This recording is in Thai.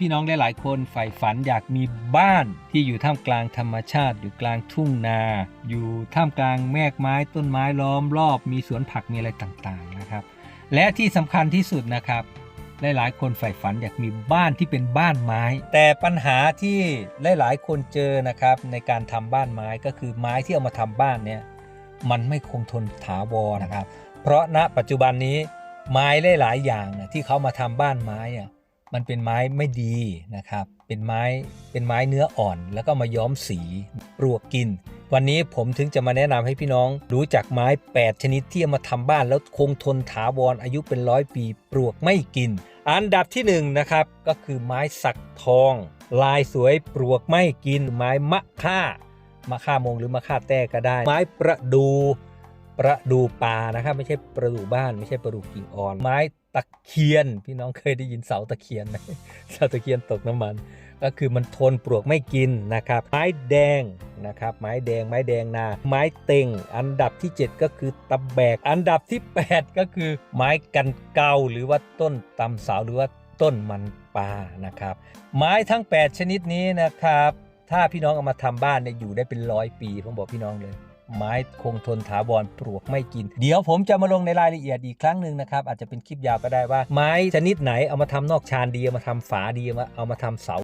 พี่น้องหลายๆคนใฝ่ฝันอยากมีบ้านที่อยู่ท่ามกลางธรรมชาติ อยู่กลางทุ่งนา อยู่ท่ามกลางแมกไม้ต้นไม้ล้อมรอบ มีสวนผักมีอะไรต่างๆนะครับ และที่สำคัญที่สุดนะครับหลายๆ คนใฝ่ฝันอยากมีบ้านที่เป็นบ้านไม้ แต่ปัญหาที่หลายๆ คนเจอนะครับในการทำบ้านไม้ก็คือไม้ที่เอามาทำบ้านเนี่ยมันไม่คงทนถาวรนะครับ เพราะณปัจจุบันนี้ไม้หลายๆอย่างที่เขามาทำบ้านไม้อะ มันเป็นไม้ไม่ดีนะครับ เป็นไม้เป็นไม้เนื้ออ่อน แล้วก็มาย้อมสีปลวกกิน วันนี้ผมถึงจะมาแนะนำให้พี่น้องรู้จักไม้ 8 ชนิดที่เอามาทำบ้านแล้วคงทนถาวรอายุเป็นร้อยปีปลวกไม่กิน อันดับที่1นงนะครับก็คือไม้สักทอง ลายสวยปลวกไม่กิน ไม้มะค่ามะค่ามงหรือมะค่าแต้ก็ได้ ไม้ประดูประดูป่านะครับ ไม่ใช่ประดูบ้าน ไม่ใช่ประดูกิ่งอ่อนไม้ ตะเคียน พี่น้องเคยได้ยินเสาตะเคียนไหมเสาตะเคียนตกน้ำมัน ก็คือมันทนปลวกไม่กินนะครับ ไม้แดงนะครับ ไม้แดง ไม้แดงนา ไม้เต็ง อันดับที่ 7 ก็คือตะแบก อันดับที่ 8 ก็คือไม้กันเกาหรือว่าต้นตำเสาหรือว่าต้นมันปานะครับ ไม้ทั้ง 8 ชนิดนี้นะครับ ถ้าพี่น้องเอามาทำบ้านเนี่ยอยู่ได้เป็นร้อยปีผมบอกพี่น้องเลย ไม้คงทนถาวรปลวกไม่กิน เดี๋ยวผมจะมาลงในรายละเอียดอีกครั้งหนึ่งนะครับ อาจจะเป็นคลิปยาวก็ได้ว่าไม้ชนิดไหนเอามาทำนอกชานดีเอามาทำฝาดีเอามาเอามาทำเสา